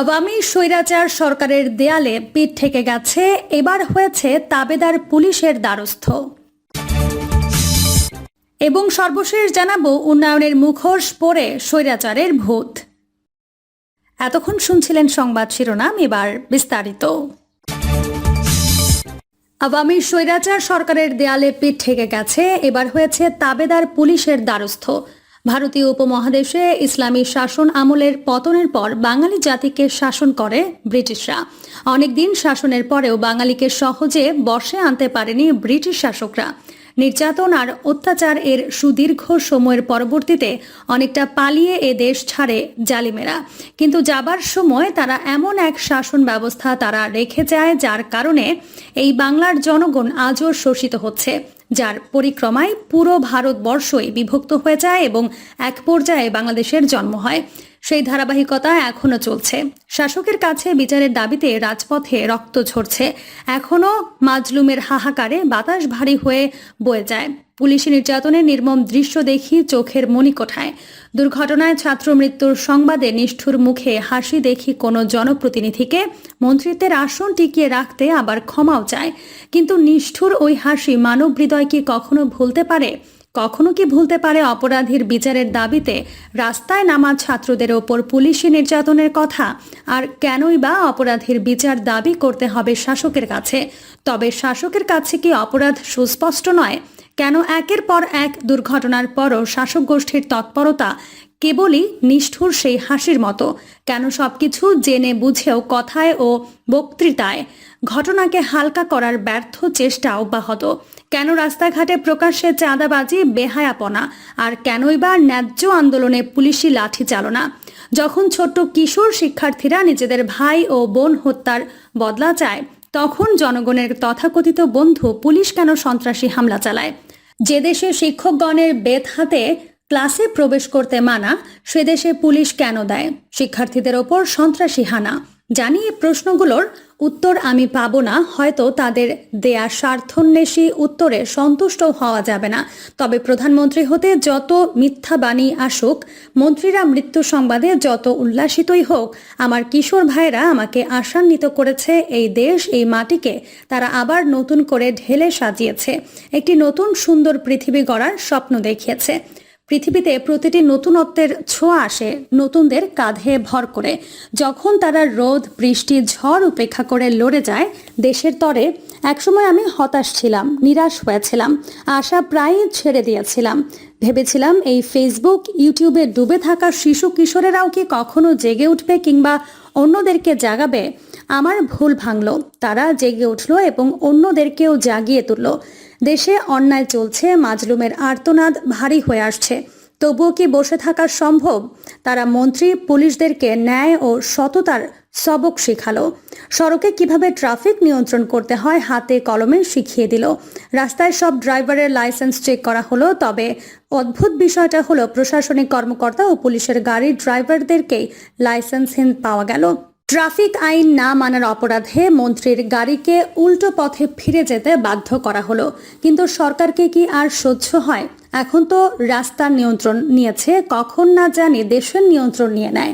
আওয়ামী স্বৈরাচার সরকারের দেয়ালে পিঠ থেকে গেছে, এবার হয়েছে তাবেদার পুলিশের দ্বারস্থ। এবং সর্বশেষ জানাব উন্নয়নের মুখোশ পরে স্বৈরাচারের ভূত। এতক্ষণ শুনছিলেন সংবাদ শিরোনাম, এবার বিস্তারিত। আওয়ামী স্বৈরাচার সরকারের দেয়ালে পিঠ ঠেকে গেছে, এবার হয়েছে তাবেদার পুলিশের দ্বারস্থ। ভারতীয় উপমহাদেশে ইসলামী শাসন আমলের পতনের পর বাঙালি জাতিকে শাসন করে ব্রিটিশরা। অনেকদিন শাসনের পরেও বাঙালিকে সহজে বশে আনতে পারেনি ব্রিটিশ শাসকরা। নির্যাতন আর অত্যাচার এর সুদীর্ঘ সময়ের পরবর্তীতে অনেকটা পালিয়ে এ দেশ ছাড়ে জালিমেরা। কিন্তু যাবার সময় তারা এমন এক শাসন ব্যবস্থা তারা রেখে যায় যার কারণে এই বাংলার জনগণ আজও শোষিত হচ্ছে। যার পরিক্রমায় পুরো ভারতবর্ষই বিভক্ত হয়ে যায় এবং এক পর্যায়ে বাংলাদেশের জন্ম হয়। সেই ধারাবাহিকতা এখনও চলছে। শাসকের কাছে বিচারের দাবিতে রাজপথে রক্ত ঝরছে। এখনও মাজলুমের হাহাকারে বাতাস ভারী হয়ে বয়ে যায়। পুলিশি নির্যাতনের নির্মম দৃশ্য দেখি চোখের মণিকোঠায়। দুর্ঘটনায় ছাত্র মৃত্যুর সংবাদে নিষ্ঠুর মুখে হাসি দেখি কোনো জনপ্রতিনিধিকে। মন্ত্রিত্বের আসন টিকিয়ে রাখতে আবার ক্ষমাও চায়। কিন্তু নিষ্ঠুর ওই হাসি মানব হৃদয় কি কখনো ভুলতে পারে? কখনো কি ভুলতে পারে অপরাধীর বিচারের দাবিতে? রাস্তায় নামা ছাত্রদের ওপর পুলিশি নির্যাতনের কথা? আর কেনই বা অপরাধীর বিচার দাবি করতে হবে শাসকের কাছে? তবে শাসকের কাছে কি অপরাধ সুস্পষ্ট নয়? কেন একের পর এক দুর্ঘটনার পরও শাসক গোষ্ঠীর তৎপরতা কেবলই নিষ্ঠুর সেই হাসির মতো? কেন সবকিছু জেনে বুঝেও কথায় ও বক্তৃতায় ঘটনাকে হালকা করার ব্যর্থ চেষ্টা অব্যাহত? কেন রাস্তাঘাটে প্রকাশ্যে চাঁদাবাজি, বেহায়াপনা? আর কেনই বা ন্যায্য আন্দোলনে পুলিশি লাঠি চালনা? যখন ছোট্ট কিশোর শিক্ষার্থীরা নিজেদের ভাই ও বোন হত্যার বদলা চায়, তখন জনগণের তথাকথিত বন্ধু পুলিশ কেন সন্ত্রাসী হামলা চালায়? যে দেশে শিক্ষকগণের বেত হাতে ক্লাসে প্রবেশ করতে মানা, সে দেশে পুলিশ কেন দেয়? শিক্ষার্থীদের ওপর সন্ত্রাসী হানা। জানি এই প্রশ্নগুলোর উত্তর আমি পাব না, হয়তো তাদের দেয়া স্বার্থন্বেষী উত্তরে সন্তুষ্ট হওয়া যাবে না। তবে প্রধানমন্ত্রী হতে যত মিথ্যা বাণী আসুক, মন্ত্রীরা মৃত্যু সংবাদে যত উল্লাসিতই হোক, আমার কিশোর ভাইরা আমাকে আশান্বিত করেছে এই দেশ, এই মাটিকে তারা আবার নতুন করে ঢেলে সাজিয়েছে। একটি নতুন সুন্দর পৃথিবী গড়ার স্বপ্ন দেখিয়েছে। পৃথিবীতে প্রতিটি নতুনত্বের ছোঁয়া আসে নতুনদের কাঁধে ভর করে। যখন তারা রোদ, বৃষ্টি, ঝড় উপেক্ষা করে লড়ে যায়, দেশের তরে একসময় আমি হতাশ ছিলাম, নিরাশ হয়েছিলাম, আশা প্রায়ই ছেড়ে দিয়েছিলাম। ভেবেছিলাম এই ফেসবুক ইউটিউবে ডুবে থাকা শিশু কিশোরেরাও কি কখনো জেগে উঠবে কিংবা অন্যদেরকে জাগাবে? আমার ভুল ভাঙল, তারা জেগে উঠল এবং অন্যদেরকেও জাগিয়ে তুলল। দেশে অন্যায় চলছে, মাজলুমের আর্তনাদ ভারী হয়ে আসছে। তবুও কি বসে থাকা সম্ভব? তারা মন্ত্রী, পুলিশদেরকে ন্যায় ও সততার সবক শিখালো। সড়কে কীভাবে ট্রাফিক নিয়ন্ত্রণ করতে হয়, হাতে কলমে শিখিয়ে দিল। রাস্তায় সব ড্রাইভারের লাইসেন্স চেক করা হলো, তবে অদ্ভুত বিষয়টা হলো, প্রশাসনিক কর্মকর্তা ও পুলিশের গাড়ির ড্রাইভারদেরকেই লাইসেন্সহীন পাওয়া গেল। ট্রাফিক আইন না মানার অপরাধে মন্ত্রীর গাড়িকে উল্টো পথে ফিরে যেতে বাধ্য করা হলো। কিন্তু সরকারকে কি আর সহ্য হয়? এখন তো রাস্তার নিয়ন্ত্রণ নিয়েছে, কখন না জানি দেশের নিয়ন্ত্রণ নিয়ে নেয়।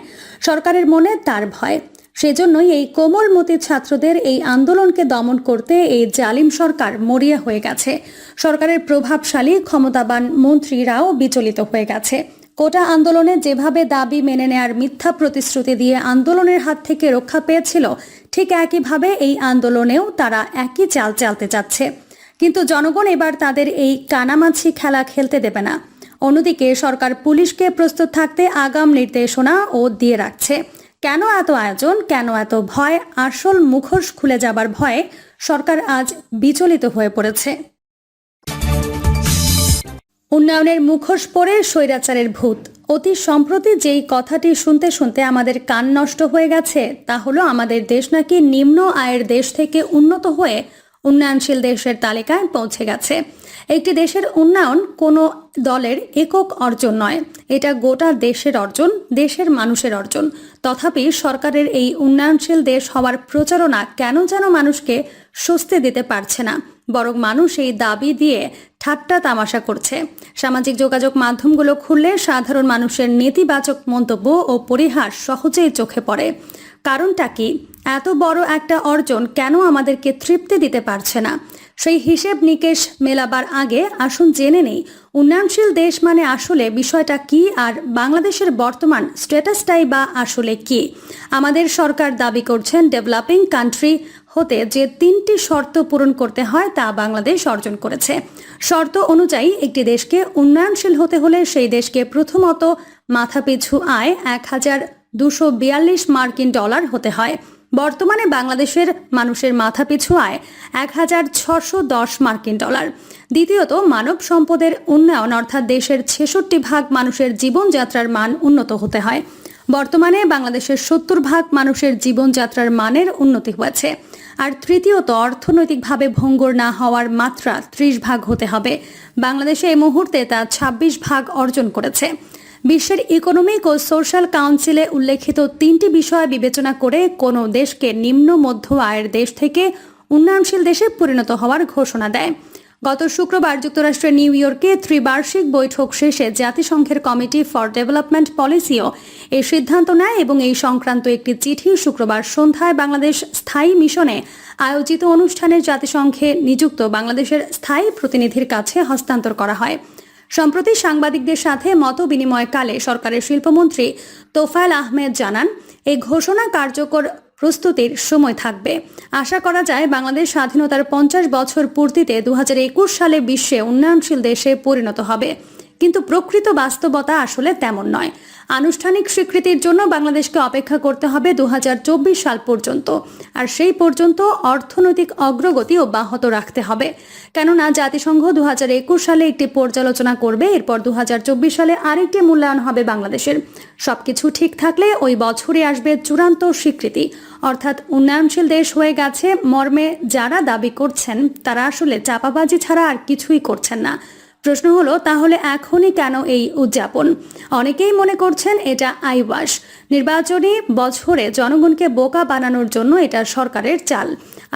সরকারের মনে তার ভয়। সেজন্যই এই কোমলমতি ছাত্রদের এই আন্দোলনকে দমন করতে এই জালিম সরকার মরিয়া হয়ে গেছে। সরকারের প্রভাবশালী, ক্ষমতাবান মন্ত্রীরাও বিচলিত হয়ে গেছে। কোটা আন্দোলনে যেভাবে দাবি মেনে নেয়ার মিথ্যা প্রতিশ্রুতি দিয়ে আন্দোলনের হাত থেকে রক্ষা পেয়েছিল, ঠিক একইভাবে এই আন্দোলনেও তারা একই চাল চালতে চাচ্ছে। কিন্তু জনগণ এবার তাদের এই কানামাছি খেলা খেলতে দেবে না। অন্যদিকে সরকার পুলিশকে প্রস্তুত থাকতে আগাম নির্দেশনা ও দিয়ে রাখছে। কেন এত আয়োজন, কেন এত ভয়, আসল মুখোশ খুলে যাবার ভয়ে সরকার আজ বিচলিত হয়ে পড়েছে। উন্নয়নের মুখোশ পরে স্বৈরাচারের ভূত। অতি সম্প্রতি যেই কথাটি শুনতে শুনতে আমাদের কান নষ্ট হয়ে গেছে, তা হলো আমাদের দেশ নাকি নিম্ন আয়ের দেশ থেকে উন্নত হয়ে উন্নয়নশীল দেশের তালিকায় পৌঁছে গেছে। একটি দেশের উন্নয়ন কোনো দলের একক অর্জন নয়। এটা গোটা দেশের অর্জন, দেশের মানুষের অর্জন। তথাপি সরকারের এই উন্নয়নশীল দেশ হওয়ার প্রচারণা কেন যেন মানুষকে স্বস্তি দিতে পারছে না, বরং মানুষ এই দাবি দিয়ে ঠাট্টা তামাশা করছে। সামাজিক যোগাযোগ মাধ্যমগুলো খুললে সাধারণ মানুষের নেতিবাচক মন্তব্য ও পরিহাস সহজেই চোখে পড়ে। কারণটা কি? এত বড় একটা অর্জন কেন আমাদেরকে তৃপ্তি দিতে পারছে না? সেই হিসেব নিকেশ মেলাবার আগে আসুন জেনে নেই, উন্নয়নশীল দেশ মানে আসলে বিষয়টা কি আর বাংলাদেশের বর্তমান স্ট্যাটাসটাই বা আসলে কি? আমাদের সরকার দাবি করছেন ডেভেলপিং কান্ট্রি হতে যে তিনটি শর্ত পূরণ করতে হয় তা বাংলাদেশ অর্জন করেছে। শর্ত অনুযায়ী একটি দেশকে উন্নয়নশীল হতে হলে সেই দেশকে প্রথমত মাথাপিছু আয় এক হাজার দুশো বিয়াল্লিশ মার্কিন ডলার হতে হয়। বর্তমানে বাংলাদেশের মানুষের মাথাপিছু আয় এক হাজার ছশো দশ মার্কিন ডলার। দ্বিতীয়ত, মানব সম্পদের উন্নয়ন অর্থাৎ দেশের ছেষট্টি ভাগ মানুষের জীবনযাত্রার মান উন্নত হতে হয়। বর্তমানে বাংলাদেশের সত্তর ভাগ মানুষের জীবনযাত্রার মানের উন্নতি হয়েছে। আর তৃতীয়ত, অর্থনৈতিকভাবে ভঙ্গুর না হওয়ার মাত্রা ত্রিশ ভাগ হতে হবে। বাংলাদেশে এই মুহূর্তে তা ছাব্বিশ ভাগ অর্জন করেছে। বিশ্বের ইকোনমিক ও সোশ্যাল কাউন্সিলে উল্লেখিত তিনটি বিষয় বিবেচনা করে কোনো দেশকে নিম্ন, মধ্য আয়ের দেশ থেকে উন্নয়নশীল দেশে পরিণত হওয়ার ঘোষণা দেয়। গত শুক্রবার যুক্তরাষ্ট্রের নিউ ইয়র্কে ত্রিবার্ষিক বৈঠক শেষে জাতিসংঘের কমিটি ফর ডেভেলপমেন্ট পলিসিও এই সিদ্ধান্ত নেয় এবং এই সংক্রান্ত একটি চিঠি শুক্রবার সন্ধ্যায় বাংলাদেশ স্থায়ী মিশনে আয়োজিত অনুষ্ঠানে জাতিসংঘে নিযুক্ত বাংলাদেশের স্থায়ী প্রতিনিধির কাছে হস্তান্তর করা হয়। সম্প্রতি সাংবাদিকদের সাথে মত বিনিময়কালে সরকারের শিল্পমন্ত্রী তোফায়েল আহমেদ জানান, এই ঘোষণা কার্যকর প্রস্তুতির সময় থাকবে। আশা করা যায় বাংলাদেশ স্বাধীনতার পঞ্চাশ বছর পূর্তিতে দু হাজার একুশ সালে বিশ্বে উন্নয়নশীল দেশে পরিণত হবে। কিন্তু প্রকৃত বাস্তবতা আসলে তেমন নয়। আনুষ্ঠানিক স্বীকৃতির জন্য বাংলাদেশকে অপেক্ষা করতে হবে দুহাজার চব্বিশ সাল পর্যন্ত। আর সেই পর্যন্ত অর্থনৈতিক অগ্রগতি অব্যাহত রাখতে হবে। কেননা জাতিসংঘ দুহাজার একুশ সালে একটি পর্যালোচনা করবে, এরপর দু হাজার চব্বিশ সালে আরেকটি মূল্যায়ন হবে বাংলাদেশের। সবকিছু ঠিক থাকলে ওই বছরে আসবে চূড়ান্ত স্বীকৃতি। অর্থাৎ উন্নয়নশীল দেশ হয়ে গেছে মর্মে যারা দাবি করছেন, তারা আসলে চাপাবাজি ছাড়া আর কিছুই করছেন না। প্রশ্ন হলো, তাহলে এখনই কেন এই উদযাপন? অনেকেই মনে করছেন এটা আইওয়াশ নির্বাচনী বছরে জনগণকে বোকা বানানোর জন্য এটা সরকারের চাল।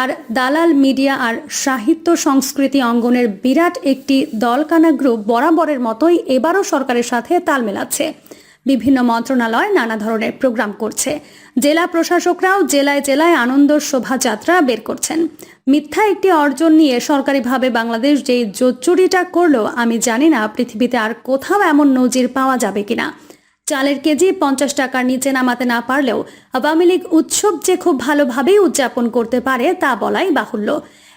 আর দালাল মিডিয়া আর সাহিত্য সংস্কৃতি অঙ্গনের বিরাট একটি দলকানা গ্রুপ বরাবরের মতোই এবারও সরকারের সাথে তাল মেলাচ্ছে। বিভিন্ন মন্ত্রণালয় নানা ধরনের প্রোগ্রাম করছে। জেলা প্রশাসকরাও জেলায় জেলায় আনন্দ শোভাযাত্রা বের করছেন। মিথ্যা একটি অর্জন নিয়ে সরকারিভাবে বাংলাদেশ যে জোচ্চুরিটা করল, আমি জানি না পৃথিবীতে আর কোথাও এমন নজির পাওয়া যাবে কিনা। চালের কেজি পঞ্চাশ টাকার নিচে নামাতে না পারলেও আওয়ামী লীগ উৎসব যে খুব ভালোভাবেই উদযাপন করতে পারে তা বলাই বাহুল্য।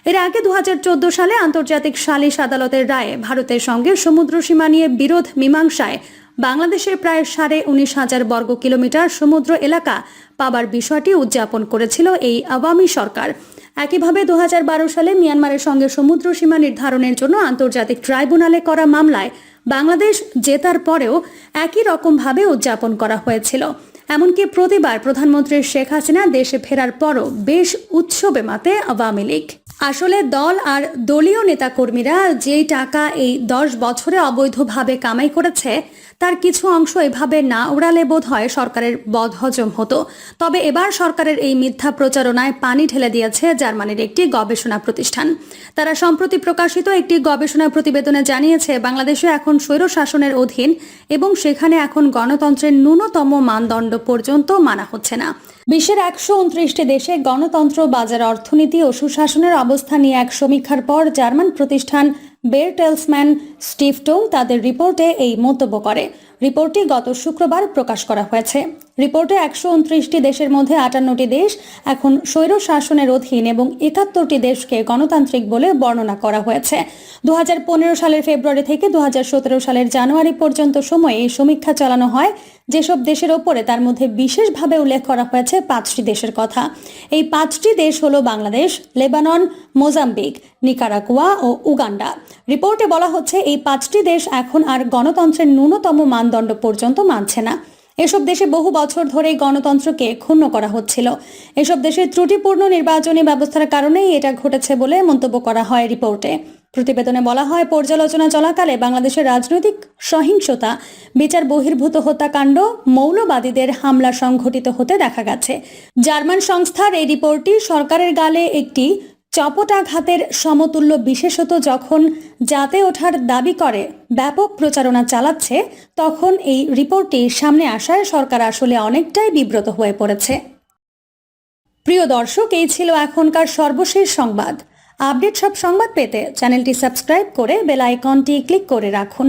এর আগে দু হাজার চোদ্দ সালে আন্তর্জাতিক সালিশ আদালতের রায়ে ভারতের সঙ্গে সমুদ্র সীমা নিয়ে বিরোধ মীমাংসায় বাংলাদেশের প্রায় সাড়ে উনিশ হাজার বর্গ কিলোমিটার সমুদ্র এলাকা পাবার বিষয়টি উদযাপন করেছিল এই আওয়ামী সরকার। একইভাবে দু হাজার বারো সালে মিয়ানমারের সঙ্গে সমুদ্র সীমা নির্ধারণের জন্য আন্তর্জাতিক ট্রাইব্যুনালে করা মামলায় বাংলাদেশ জেতার পরেও একই রকমভাবে উদযাপন করা হয়েছিল। এমনকি প্রতিবার প্রধানমন্ত্রী শেখ হাসিনা দেশে ফেরার পরও বেশ উৎসবে মাতে আওয়ামী লীগ। আসলে দল আর দলীয় নেতাকর্মীরা যেই টাকা এই দশ বছরে অবৈধভাবে কামাই করেছে, তার কিছু অংশ এভাবে না উড়ালে বোধ হয় সরকারের বদহজম হতো। তবে এবার সরকারের এই মিথ্যা প্রচারণায় পানি ঢেলে দিয়েছে জার্মানির একটি গবেষণা প্রতিষ্ঠান। তারা সম্প্রতি প্রকাশিত একটি গবেষণা প্রতিবেদনে জানিয়েছে, বাংলাদেশে এখন স্বৈর শাসনের অধীন এবং সেখানে এখন গণতন্ত্রের ন্যূনতম মানদণ্ড পর্যন্ত মানা হচ্ছে না। বিশ্বের একশো উনত্রিশটি দেশে গণতন্ত্র, বাজার অর্থনীতি ও সুশাসনের অবস্থা নিয়ে এক সমীক্ষার পর জার্মান প্রতিষ্ঠান বেরটেলসম্যান স্টিফটোং তাদের রিপোর্টে এই মন্তব্য করে। রিপোর্টটি গত শুক্রবার প্রকাশ করা হয়েছে। রিপোর্টে একশো উনত্রিশটি দেশের মধ্যে আটান্নটি দেশ এখন স্বৈর শাসনের অধীন এবং একাত্তরটি দেশকে গণতান্ত্রিক বলে বর্ণনা করা হয়েছে। দু হাজার পনেরো সালের ফেব্রুয়ারি থেকে দু হাজার সতেরো সালের জানুয়ারি পর্যন্ত সময়ে এই সমীক্ষা চালানো হয় যেসব দেশের ওপরে তার মধ্যে বিশেষভাবে উল্লেখ করা হয়েছে পাঁচটি দেশের কথা। এই পাঁচটি দেশ হলো বাংলাদেশ, লেবানন, মোজাম্বিক নিকারাকুয়া ও উগান্ডা। রিপোর্টে বলা হচ্ছে, এই পাঁচটি দেশ এখন আর গণতন্ত্রের ন্যূনতম মানদণ্ড পর্যন্ত মানছে না। এসব দেশে বহু বছর ধরে গণতন্ত্রকে ক্ষুণ্ণ করা হচ্ছিল। এসব দেশের ত্রুটিপূর্ণ নির্বাচনী ব্যবস্থার কারণেই এটা ঘটেছে বলে মন্তব্য করা হয় রিপোর্টে। প্রতিবেদনে বলা হয়, পর্যালোচনা চলাকালে বাংলাদেশের রাজনৈতিক সহিংসতা, বিচার বহির্ভূত হত্যাকাণ্ড, মৌলবাদীদের হামলা সংঘটিত হতে দেখা গেছে। জার্মান সংস্থার এই রিপোর্টটি সরকারের গালে একটি চপটাঘাতের সমতুল্য বিশেষত যখন জাতে ওঠার দাবি করে ব্যাপক প্রচারণা চালাচ্ছে, তখন এই রিপোর্টটি সামনে আসায় সরকার আসলে অনেকটাই বিব্রত হয়ে পড়েছে। প্রিয় দর্শক, এই ছিল এখনকার সর্বশেষ সংবাদ। আপডেট সব সংবাদ পেতে চ্যানেলটি সাবস্ক্রাইব করে বেল আইকনটি ক্লিক করে রাখুন।